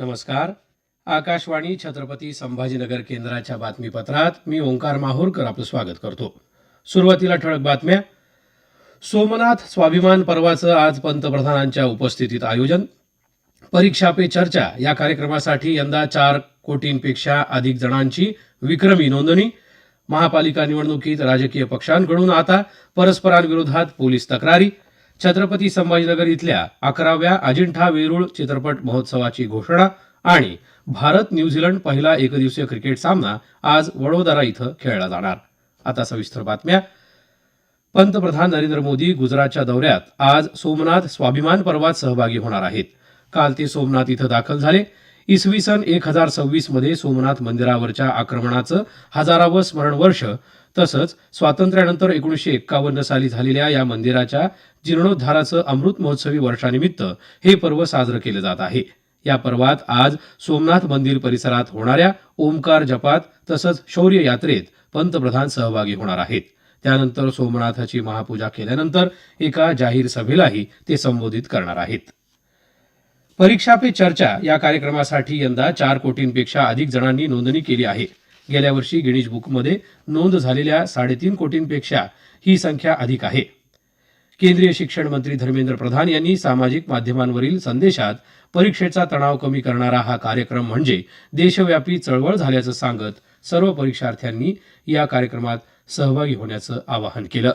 नमस्कार. आकाशवाणी छत्रपती संभाजीनगर केंद्राच्या बातमीपत्रात मी ओंकार माहूरकर आपलं स्वागत करतो. सुरुवातीला ठळक बातम्या. सोमनाथ स्वाभिमान पर्वाचं आज पंतप्रधानांच्या उपस्थितीत आयोजन. परीक्षा पे चर्चा या कार्यक्रमासाठी यंदा चार कोटींपेक्षा अधिक जणांची विक्रमी नोंदणी. महापालिका निवडणुकीत राजकीय पक्षांकडून आता परस्परांविरोधात पोलीस तक्रारी. छत्रपती संभाजीनगर इथल्या अकराव्या अजिंठा वेरूळ चित्रपट महोत्सवाची घोषणा आणि भारत न्यूझीलंड पहिला एकदिवसीय क्रिकेट सामना आज वडोदरा इथं खेळला जाणार. आता सविस्तर बातम्या. पंतप्रधान नरेंद्र मोदी गुजरातच्या दौऱ्यात आज सोमनाथ स्वाभिमान पर्वात सहभागी होणार आहेत. काल ते सोमनाथ इथं दाखल झाले. इसवी सन एक हजार सव्वीसमध्ये सोमनाथ मंदिरावरच्या आक्रमणाचं हजारावं स्मरण वर्ष तसंच स्वातंत्र्यानंतर एकोणीसशे एक्कावन्न साली झालेल्या या मंदिराच्या जीर्णोद्धाराचं अमृत महोत्सवी वर्षानिमित्त हे पर्व साजरं केलं जात आहे. या पर्वात आज सोमनाथ मंदिर परिसरात होणाऱ्या ओमकार जपात तसंच शौर्य यात्रेत पंतप्रधान सहभागी होणार आहेत. त्यानंतर सोमनाथाची महापूजा केल्यानंतर एका जाहीर सभेलाही ते संबोधित करणार आहेत. परीक्षा पे चर्चा या कार्यक्रमासाठी यंदा चार कोटींपेक्षा अधिक जणांनी नोंदणी केली आहे. गेल्या वर्षी गिनीज बुकमध्ये नोंद झालेल्या साडेतीन कोटींपेक्षा ही संख्या अधिक आहे. केंद्रीय शिक्षण मंत्री धर्मेंद्र प्रधान यांनी सामाजिक माध्यमांवरील संदेशात परीक्षेचा तणाव कमी करणारा हा कार्यक्रम म्हणजे देशव्यापी चळवळ झाल्याचं सांगत सर्व परीक्षार्थ्यांनी या कार्यक्रमात सहभागी होण्याचं आवाहन केलं.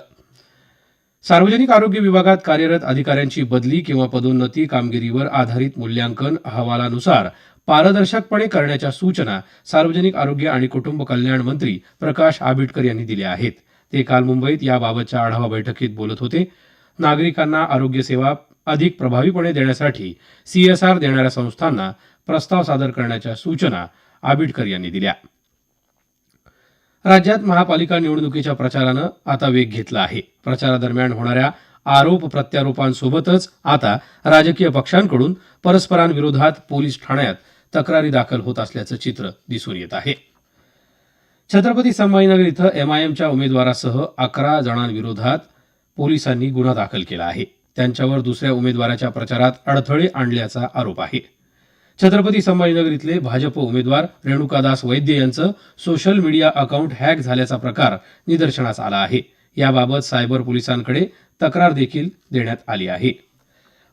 सार्वजनिक आरोग्य विभागात कार्यरत अधिकाऱ्यांची बदली किंवा पदोन्नती कामगिरीवर आधारित मूल्यांकन अहवालानुसार पारदर्शकपणे करण्याच्या सूचना सार्वजनिक आरोग्य आणि कुटुंब कल्याण मंत्री प्रकाश आबिटकर यांनी दिल्या आहेत. ते काल मुंबईत याबाबतच्या आढावा बैठकीत बोलत होते. नागरिकांना आरोग्य सेवा अधिक प्रभावीपणे देण्यासाठी सीएसआर देणाऱ्या संस्थांना प्रस्ताव सादर करण्याच्या सूचना आबिटकर यांनी दिल्या. राज्यात महापालिका निवडणुकीच्या प्रचारानं आता वेग घेतला आहे. प्रचारादरम्यान होणाऱ्या आरोप प्रत्यारोपांसोबतच आता राजकीय पक्षांकडून परस्परांविरोधात पोलीस ठाण्यात तक्रारी दाखल होत असल्याचं चित्र दिसून येत आहे. छत्रपती संभाजीनगर इथं एमआयएमच्या उमेदवारासह अकरा जणांविरोधात पोलिसांनी गुन्हा दाखल केला आहे. त्यांच्यावर दुसऱ्या उमेदवाराच्या प्रचारात अडथळे आणल्याचा आरोप आहे. छत्रपती संभाजीनगर इथले भाजप उमेदवार रेणुकादास वैद्य यांचं सोशल मीडिया अकाउंट हॅक झाल्याचा प्रकार निदर्शनास आला आहे. याबाबत सायबर पोलिसांकडे तक्रार देखील देण्यात आली आहे.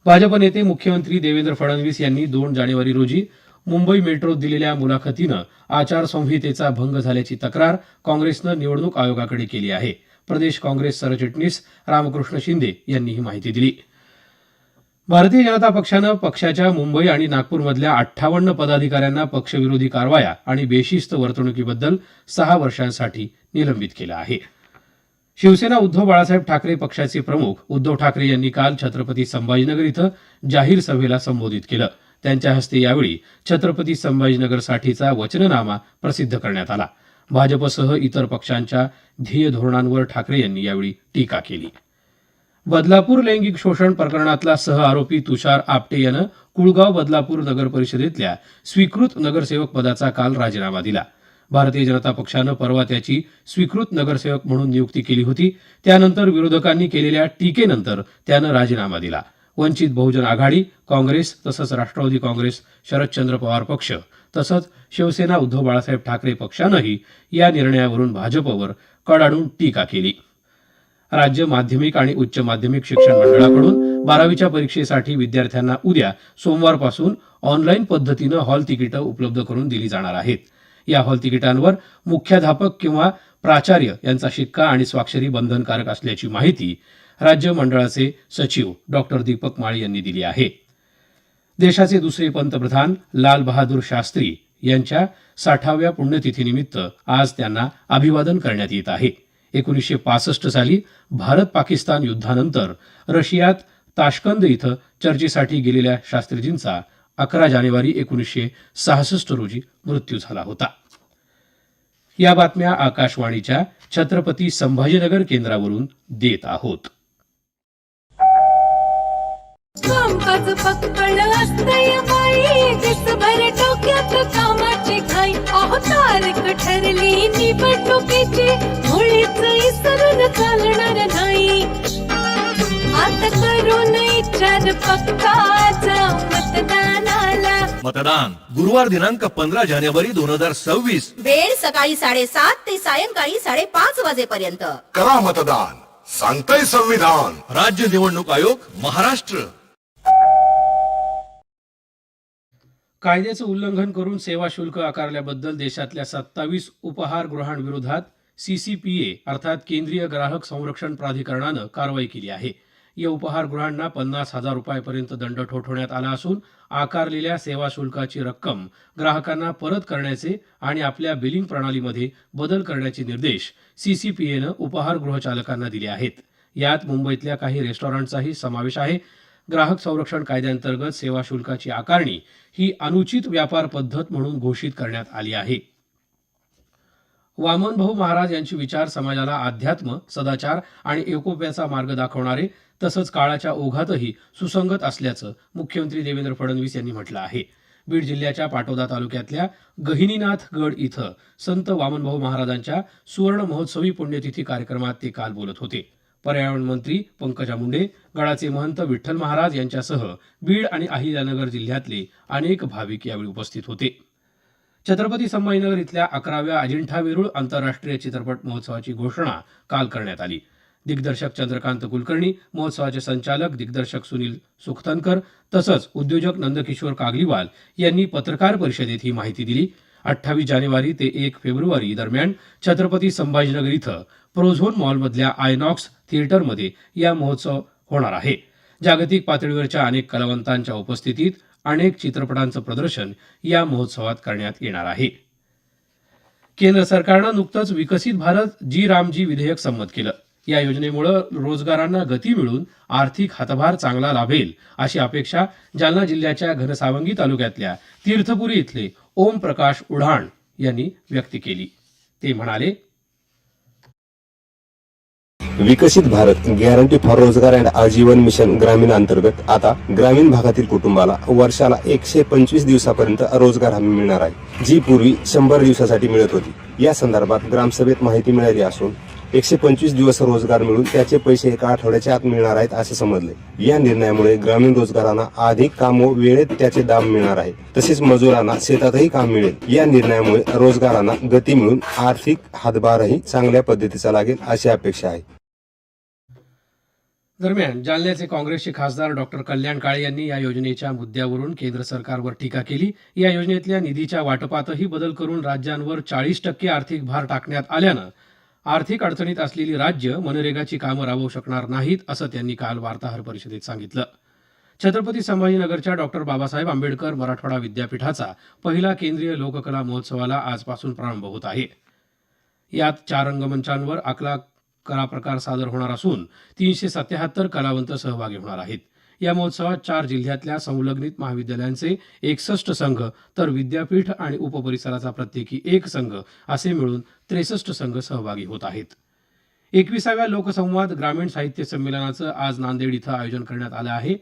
भाजप नेते मुख्यमंत्री देवेंद्र फडणवीस यांनी दोन जानेवारी रोजी मुंबई मेट्रोत दिलेल्या मुलाखतीनं आचारसंहितेचा भंग झाल्याची तक्रार काँग्रेसनं निवडणूक आयोगाकडे केली आहे. प्रदेश काँग्रेस सरचिटणीस रामकृष्ण शिंदे यांनी ही माहिती दिली. भारतीय जनता पक्षानं पक्षाच्या मुंबई आणि नागपूरमधल्या अठ्ठावन्न पदाधिकाऱ्यांना पक्षविरोधी कारवाया आणि बेशिस्त वर्तणुकीबद्दल सहा वर्षांसाठी निलंबित केलं आहे. शिवसेना उद्धव बाळासाहेब ठाकरे पक्षाचे प्रमुख उद्धव ठाकरे यांनी काल छत्रपती संभाजीनगर इथं जाहीर सभेला संबोधित केलं. त्यांच्या हस्ते यावेळी छत्रपती संभाजीनगरसाठीचा वचननामा प्रसिद्ध करण्यात आला. भाजपसह इतर पक्षांच्या ध्येय धोरणांवर ठाकरे यांनी यावेळी टीका केली. बदलापूर लैंगिक शोषण प्रकरणातला सहआरोपी तुषार आपटे यानं कुळगाव बदलापूर नगर परिषदेतल्या स्वीकृत नगरसेवक पदाचा काल राजीनामा दिला. भारतीय जनता पक्षानं परवा त्याची स्वीकृत नगरसेवक म्हणून नियुक्ती केली होती. त्यानंतर विरोधकांनी केलेल्या टीकेनंतर त्यानं राजीनामा दिला. वंचित बहुजन आघाडी काँग्रेस तसंच राष्ट्रवादी काँग्रेस शरदचंद्र पवार पक्ष तसंच शिवसेना उद्धव बाळासाहेब ठाकरे पक्षानंही या निर्णयावरून भाजपवर कडाडून टीका केली. राज्य माध्यमिक आणि उच्च माध्यमिक शिक्षण मंडळाकडून बारावीच्या परीक्षेसाठी विद्यार्थ्यांना उद्या सोमवारपासून ऑनलाईन पद्धतीनं हॉल तिकीटं उपलब्ध करून दिली जाणार आहेत. या हॉल तिकिटांवर मुख्याध्यापक किंवा प्राचार्य यांचा शिक्का आणि स्वाक्षरी बंधनकारक असल्याची माहिती राज्य मंडळाचे सचिव डॉक्टर दीपक माळी यांनी दिली आहे. देशाचे दुसरे पंतप्रधान लाल बहादूर शास्त्री यांच्या साठाव्या पुण्यतिथीनिमित्त आज त्यांना अभिवादन करण्यात येत आहे. एकोणीसशे पासष्ट साली भारत पाकिस्तान युद्धानंतर रशियात ताशकंद इथं चर्चेसाठी गेलेल्या शास्त्रीजींचा अकरा जानेवारी एकोणीसशे सहासष्ट रोजी मृत्यू झाला होता. या बातम्या आकाशवाणीच्या छत्रपती संभाजीनगर केंद्रावरून देत आहोत. कामकाज पक्कड असतंय बाई. दिसभर डोक्यात कामाची घाई. अहो तारीख ठरली निवडणुकीची. मुळीच इसरून चालणार नाही. आता करून विचार मतदानाला. मतदान. गुरुवार दिनांक पंधरा जानेवारी दोन हजार सव्वीस. वेळ सकाळी साडेसात ते सायंकाळी साडेपाच वाजेपर्यंत. करा मतदान. सांगतंय संविधान. राज्य निवडणूक आयोग महाराष्ट्र. कायद्याचं उल्लंघन करून सेवा शुल्क आकारल्याबद्दल देशातल्या सत्तावीस उपहारगृहांविरोधात ए अर्थात केंद्रीय ग्राहक संरक्षण प्राधिकरणानं कारवाई केली आहे. या उपहारगृहांना पन्नास हजार रुपयापर्यंत दंड ठोठवण्यात आला असून आकारलेल्या सेवा शुल्काची रक्कम ग्राहकांना परत करण्याचे आणि आपल्या बिलिंग प्रणालीमध्ये बदल करण्याचे निर्देश सीसीपीएनं उपहारगृह चालकांना दिले आहेत. यात मुंबईतल्या काही रेस्टॉरंटचाही समावेश आहे. ग्राहक संरक्षण कायद्यांतर्गत सेवा शुल्काची आकारणी ही अनुचित व्यापार पद्धत म्हणून घोषित करण्यात आली आहे. वामनभाऊ महाराज यांचे विचार समाजाला अध्यात्म सदाचार आणि एकोप्याचा मार्ग दाखवणारे तसंच काळाच्या ओघातही सुसंगत असल्याचं मुख्यमंत्री देवेंद्र फडणवीस यांनी म्हटलं आहे. बीड जिल्ह्याच्या पाटोदा तालुक्यातल्या गहिनीनाथ गड इथं संत वामनभाऊ महाराजांच्या सुवर्ण महोत्सवी पुण्यतिथी कार्यक्रमात ते काल बोलत होते. पर्यावरण मंत्री पंकजा मुंडे गडाचे महंत विठ्ठल महाराज यांच्यासह बीड आणि अहिल्यानगर जिल्ह्यातले अनेक भाविक यावेळी उपस्थित होते. छत्रपती संभाजीनगर इथल्या अकराव्या अजिंठा वेरूळ आंतरराष्ट्रीय चित्रपट महोत्सवाची घोषणा काल करण्यात आली. दिग्दर्शक चंद्रकांत कुलकर्णी महोत्सवाचे संचालक दिग्दर्शक सुनील सुखतनकर तसंच उद्योजक नंदकिशोर कागलीवाल यांनी पत्रकार परिषदेत ही माहिती दिली. अठ्ठावीस जानेवारी ते एक फेब्रुवारी दरम्यान छत्रपती संभाजीनगर इथं प्रोझोन मॉलमधल्या आयनॉक्स थिएटरमध्ये या महोत्सव होणार आहे. जागतिक पातळीवरच्या अनेक कलावंतांच्या उपस्थितीत अनेक चित्रपटांचं प्रदर्शन या महोत्सवात करण्यात येणार आहे. केंद्र सरकारनं नुकतंच विकसित भारत जी रामजी विधेयक संमत केलं. या योजनेमुळे रोजगारांना गती मिळून आर्थिक हातभार चांगला लाभेल अशी अपेक्षा जालना जिल्ह्याच्या घनसावंगी तालुक्यातल्या तीर्थपुरी इथले ओम प्रकाश उढाण यांनी व्यक्त केली. ते म्हणाले Viksit Bharat guarantee for Rozgar and Ajeevika mission Gramin अंतर्गत. आता ग्रामीण भागातील कुटुंबाला वर्षाला एकशे पंचवीस दिवसापर्यंत रोजगार हमी मिळणार आहे जी पूर्वी शंभर दिवसासाठी मिळत होती. या संदर्भात ग्रामसभेत माहिती मिळाली असून एकशे पंचवीस दिवस रोजगार मिळून त्याचे पैसे एका आठवड्याच्या आत मिळणार आहेत असे समजले. या निर्णयामुळे ग्रामीण रोजगारांना अधिक काम व वेळेत त्याचे दाम मिळणार आहे तसेच मजुरांना शेतातही काम मिळेल. या निर्णयामुळे रोजगारांना गती मिळून आर्थिक हातभारही चांगल्या पद्धतीचा लागेल अशी अपेक्षा आहे. दरम्यान जालन्याचे काँग्रेसचे खासदार डॉक्टर कल्याण काळे यांनी या योजनेच्या मुद्द्यावरून केंद्र सरकारवर टीका केली. या योजनेतल्या निधीच्या वाटपातही बदल करून राज्यांवर चाळीस टक्के आर्थिक भार टाकण्यात आल्यानं आर्थिक अडचणीत असलेली राज्य मनरेगाची कामं राबवू शकणार नाहीत असं त्यांनी काल वार्ताहर परिषदेत सांगितलं. छत्रपती संभाजीनगरच्या डॉक्टर बाबासाहेब आंबेडकर मराठवाडा विद्यापीठाचा पहिला केंद्रीय लोककला महोत्सवाला आजपासून प्रारंभ होत आहे. यात चार रंगमंचांवर अकरा कला प्रकार सादर होणार असून तीनशे सत्याहत्तर कलावंत सहभागी होणार आहेत. या महोत्सवात चार जिल्ह्यातल्या संलग्नित महाविद्यालयांचे एकसष्ट संघ तर विद्यापीठ आणि उपपरिसराचा प्रत्येकी एक संघ असे मिळून त्रेसष्ट संघ सहभागी होत आहेत. एकविसाव्या लोकसंवाद ग्रामीण साहित्य संमेलनाचं आज नांदेड इथं आयोजन करण्यात आलं आहे.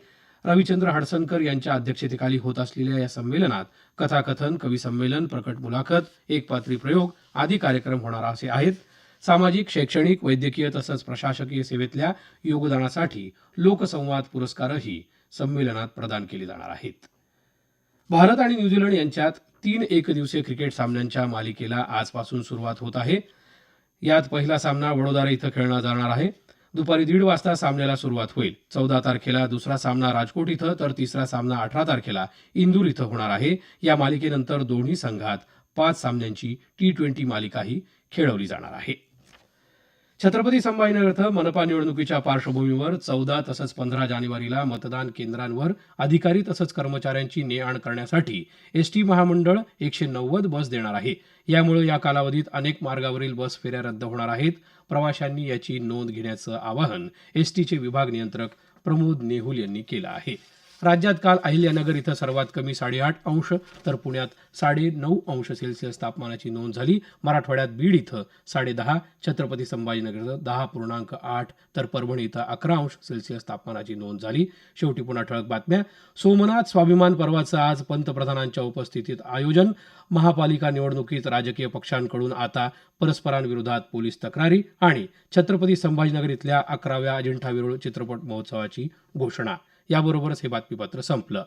रविचंद्र हडसनकर यांच्या अध्यक्षतेखाली होत असलेल्या या संमेलनात कथाकथन कवी संमेलन प्रकट मुलाखत एकपात्री प्रयोग आदी कार्यक्रम होणार असे आहेत. सामाजिक शैक्षणिक वैद्यकीय तसंच प्रशासकीय सेवेतल्या योगदानासाठी लोकसंवाद पुरस्कारही संमेलनात प्रदान केले जाणार आहेत. भारत आणि न्यूझीलंड यांच्यात तीन एकदिवसीय क्रिकेट सामन्यांच्या मालिकेला आजपासून सुरुवात होत आहे. यात पहिला सामना वडोदरा इथं खेळला जाणार आहे. दुपारी दीड वाजता सामन्याला सुरुवात होईल. चौदा तारखेला दुसरा सामना राजकोट इथं तर तिसरा सामना अठरा तारखेला इंदूर इथं होणार आहे. या मालिकेनंतर दोन्ही संघात पाच सामन्यांची टी ट्वेंटी मालिकाही खेळवली जाणार आहे. छत्रपती संभाजीनगर इथं मनपा निवडणुकीच्या पार्श्वभूमीवर चौदा तसंच पंधरा जानेवारीला मतदान केंद्रांवर अधिकारी तसंच कर्मचाऱ्यांची ने आण करण्यासाठी एस टी महामंडळ एकशे नव्वद बस देणार आहे. यामुळे या कालावधीत अनेक मार्गावरील बस फेऱ्या रद्द होणार आहेत. प्रवाशांनी याची नोंद घेण्याचं आवाहन एसटीचे विभाग नियंत्रक प्रमोद नेहुल यांनी केलं आहे. राज्यात काल अहिल्यानगर इथं सर्वात कमी साडेआठ अंश तर पुण्यात साडे नऊ अंश सेल्सिअस तापमानाची नोंद झाली. मराठवाड्यात बीड इथं साडेदहा छत्रपती संभाजीनगर इथं दहा पूर्णांक आठ तर परभणी इथं अकरा अंश सेल्सिअस तापमानाची नोंद झाली. शेवटी पुन्हा ठळक बातम्या. सोमनाथ स्वाभिमान पर्वाचं आज पंतप्रधानांच्या उपस्थितीत आयोजन. महापालिका निवडणुकीत राजकीय पक्षांकडून आता परस्परांविरोधात पोलीस तक्रारी आणि छत्रपती संभाजीनगर इथल्या अकराव्या अजिंठा वेरूळ चित्रपट महोत्सवाची घोषणा. याबरोबरच हे बातमीपत्र संपलं.